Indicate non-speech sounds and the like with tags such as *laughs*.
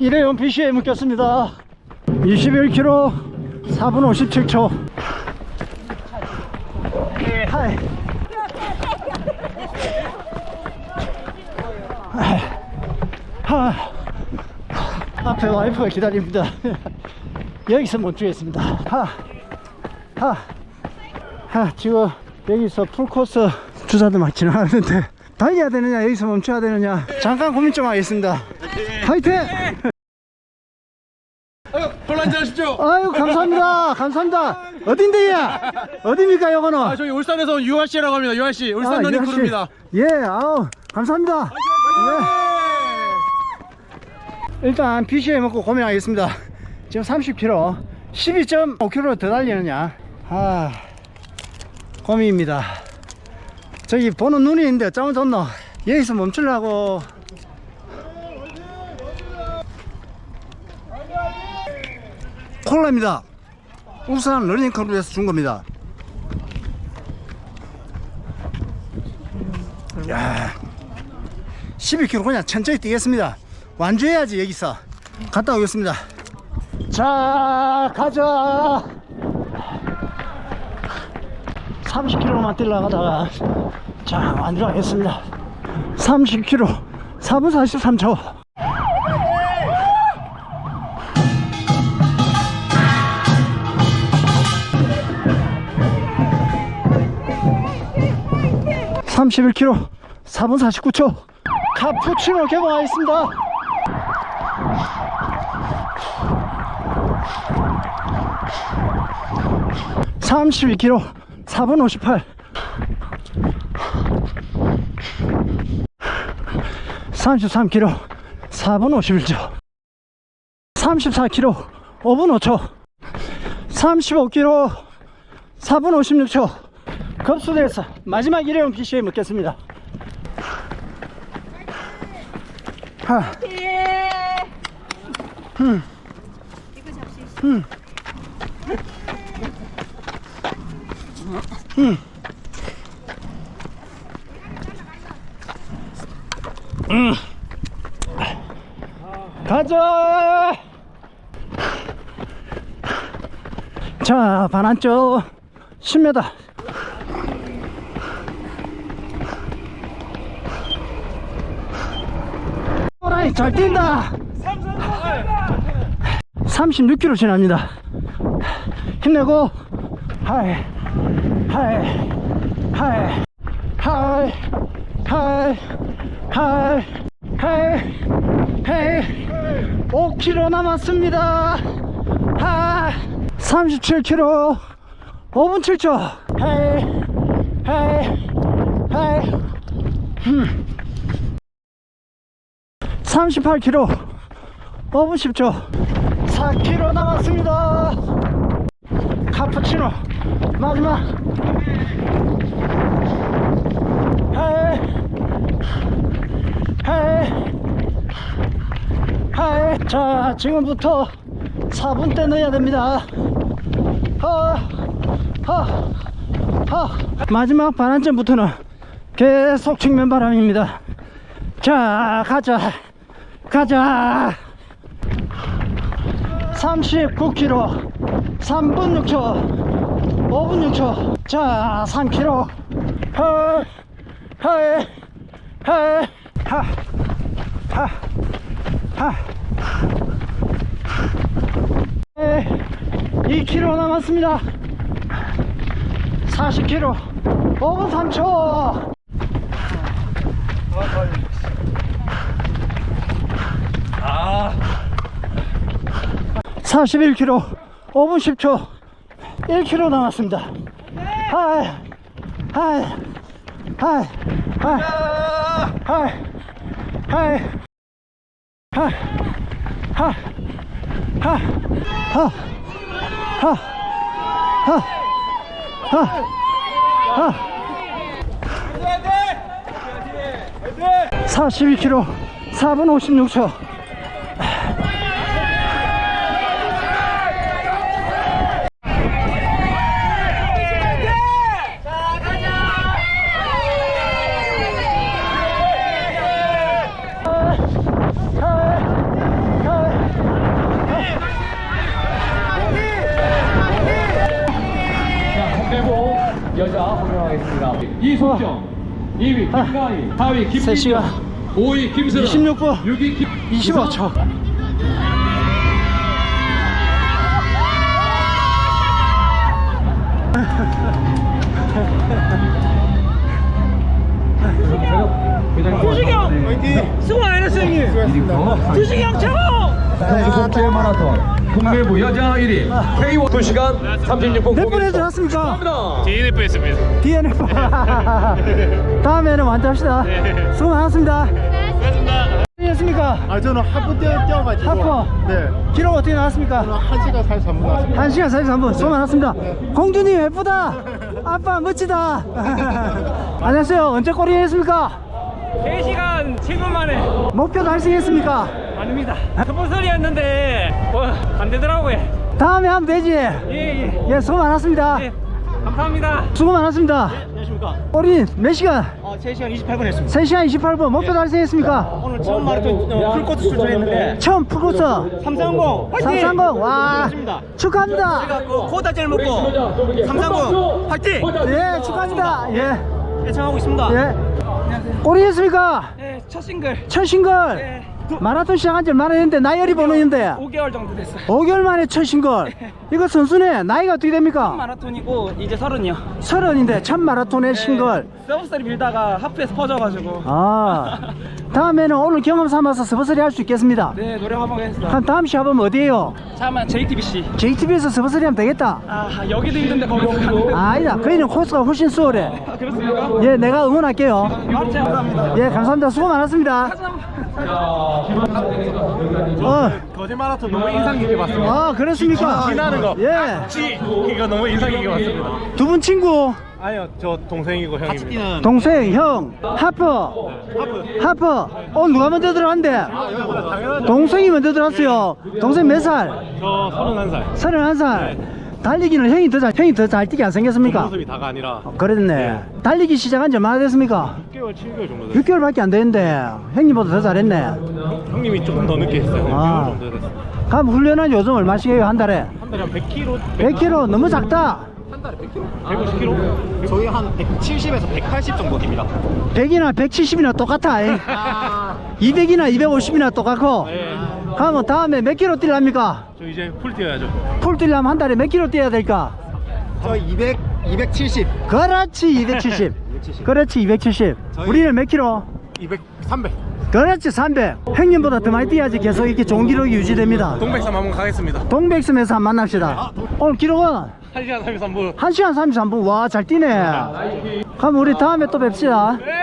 일회용 BC에 묶였습니다. 21km 4분 57초. 하이. 하, 앞에 와이프가 기다립니다. 여기서 멈추겠습니다. 하, 하, 하, 지금 여기서 풀코스 주사들 막 지나가는데 달려야 되느냐 여기서 멈춰야 되느냐. 잠깐 고민 좀 하겠습니다. 화이팅! 별로 한잔 하십시오. 아유 감사합니다. 감사합니다. 어딘데야 어디입니까 요거는? 아, 저희 울산에서 온 유아 씨라고 합니다. 유아 씨, 울산 아, 러닝 유아 씨. 크루입니다. 예 아우 감사합니다. 예. 일단 BC에 먹고 고민하겠습니다. 지금 30km 12.5km 더 달리느냐? 아 고민입니다. 저기 보는 눈이 있는데 짱을 줬노? 여기서 멈추려고 콜라입니다. 울산 러닝클럽에서 준 겁니다. 야 12km 그냥 천천히 뛰겠습니다. 완주해야지 여기서. 갔다 오겠습니다. 자 가자. 30km만 뛰려가다가 자 완주하겠습니다. 30km 4분 43초 31km 4분 49초. 카푸치노 개봉하겠습니다. 32km 4분 58 33km 4분 51초. 34km 5분 5초. 35km 4분 56초. 급수대에서 마지막 일회용 PC에 먹겠습니다 하. 음. 음. 음. 음. 가자! 자, 반환쪽 10m. 호라이 잘 뛴다. 36km 지납니다. 힘내고 하이 하이 하이 하이 하이 하이 하이 하이 5km 남았습니다. 하 37km 5분 7초 하이 하이 하이 음. 38km 5분 10초 4km 남았습니다. 카푸치노 마지막. 하이 하이 하이. 자 지금부터 4분대 넣어야 됩니다. 하, 하, 하. 마지막 반환점부터는 계속 측면 바람입니다. 자 가자 가자. 39km 3분 6초 5분 6초. 자 3km 헐 헐, 헐, 하, 하, 하. 네, 2km 남았습니다. 40km 5분 3초 아, 41km 5분 10초 1km 남았습니다 하이 하이 하이 하이 하이 하이 하이 하이 하이 하하하하 41km 4분 56초 하이 하이 호명하겠습니다. 이소정, 2위 김가희, 4위 김민정, 3시간 5위 김슬아, 26분 6위 김 25초 두식이 형! 수고 많으셨어요, 형님! 두식이 형 최고! 국제 마라톤 국내부 여자 1위 K1 2시간 36분 몇 분에 들어왔습니까? DNF 했습니다. DNF 다음에는 완주합시다. 수고 많았습니다. 고맙습니다. 안녕하십니까? 아 저는 하프 뛰어 뛰어가지고. 하프? 네. 기록 어떻게 나왔습니까? 저는 1시간 43분 나왔습니다. 1시간 43분. 수고 많았습니다. 공주님 예쁘다. 아빠 멋지다. *laughs* 안녕하세요. 언제 꼬리 했습니까? 3시간 7분 만에. 목표 달성했습니까? 아닙니다. 그분 소리였는데, 뭐, 안 되더라고요. 다음에 하면 되지? 예, 예. 예 수고 많았습니다. 예. 감사합니다. 수고 많았습니다. 안녕하십니까? 꼬리 몇 시간? 어 3시간 28분 했습니다. 3시간 28분. 목표 달성했습니까? 오늘 처음 마라톤 어, 풀코스 출전했는데. 처음 풀코스 330 화이팅! 330 와. 축하합니다. 제가 그 코다 젤 먹고 330 화이팅! 예 축하합니다. 예. 예청하고 있습니다. 예. 꼬리 했습니까? 예, 첫 싱글. 첫 싱글. 예, 마라톤 시작한 지 얼마나 됐는데 나이어리 보는데 5개월 정도 됐어요. 5개월 만에 첫 싱글 *laughs* 이거 선수네 나이가 어떻게 됩니까? 마라톤이고, 이제 서른이요. 서른인데 첫 마라톤의 싱글 서브스리 밀다가 하프에서 퍼져가지고. 아 다음에는 오늘 경험 삼아서 서버서리 할 수 있겠습니다 네, 노력 한번 하겠습니다. 한 다음 시합은 어디에요? 잠깐만, JTBC. JTB에서 서버서리 하면 되겠다 아, 여기도 힘든데 거기서 가는데. 아, 아니다 거기는 코스가 훨씬 수월해 아, 그렇습니까? 예 내가 응원할게요 아, 제 감사합니다. 예 감사합니다 수고 많았습니다 어, 거제 마라톤 너무 인상 깊게 봤습니다. 아 그렇습니까? 지나는 거. 예. 치 이거 너무 인상 깊게 봤습니다. 두 분 친구 아니요, 저 동생이고 형입니다. 동생 형 하퍼 하퍼 어 누가 먼저 들어간대 동생이 먼저 들어왔어요 동생 몇 살? 저 31살. 서른한 살 달리기는 형이 더 잘 형이 더 잘 뛰게 안 생겼습니까? 모습이 다가 아니라 어, 그랬네 달리기 시작한 지 얼마나 됐습니까? 6개월, 7개월 정도 됐어요. 6개월밖에 안 됐는데 형님보다 더 잘했네 형님이 조금 더 늦게 했어요. 6개월 아. 정도 됐어요. 그럼 훈련은 요즘 얼마씩 해요 한 달에? 한 달에 한 100kg? 100kg 너무 작다 150kg? 저희 한 170에서 180 정도 됩니다 100이나 170이나 똑같아 잉. 200이나 250이나 똑같고 네. 그러면 다음에 몇 킬로 뛰랍니까? 저 이제 풀 뛰어야죠. 풀 뛰려면 한 달에 몇 킬로 뛰어야 될까? 저 200, 270 그렇지 270 *laughs* 그렇지 270 저희- 우리는 몇 킬로? 200, 300. 그렇지 300 형님보다 더 많이 뛰어야지 계속 이렇게 좋은 기록이 유지됩니다 동백섬 한번 가겠습니다. 동백섬에서 한번 만납시다 오늘 기록은 1시간 33분. 1시간 33분 와 잘 뛰네 그럼 우리 다음에 또 뵙시다 네.